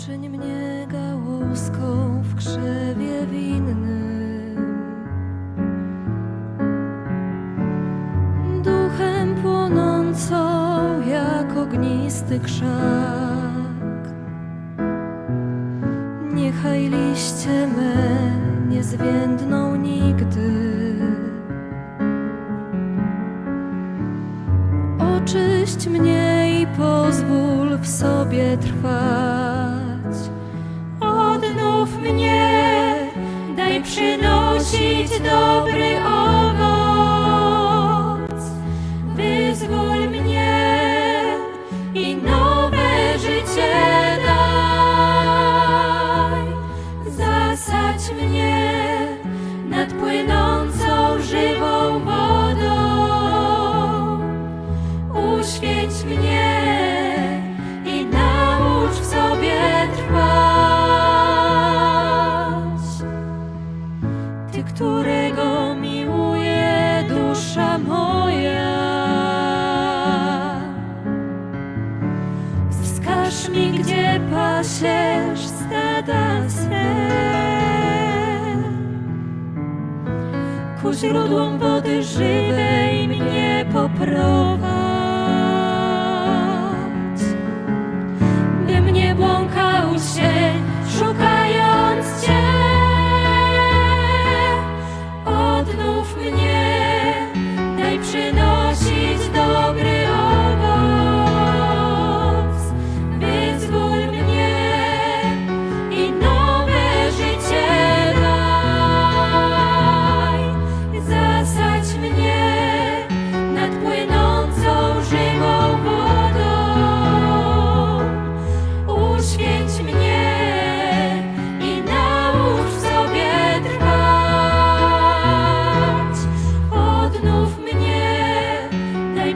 Uczyń mnie gałązką w krzewie winnym, duchem płonącą jak ognisty krzak. Niechaj liście me nie zwiędną nigdy. Oczyść mnie i pozwól w sobie trwać. Przynosić dobry owoc. Wyzwól mnie i nowe życie daj. Zasadź mnie nad płynącą żywą wodą. Uświeć mnie wskaż mi, gdzie pasiesz stada swe. Ku źródłom wody żywej.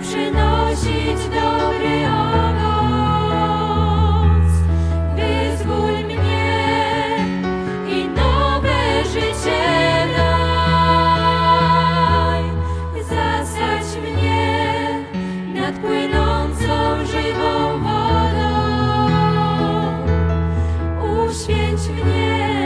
przynosić dobry owoc. Wyzwól mnie i nowe życie daj. Zasadź mnie nad płynącą żywą wodą. Uświęć mnie.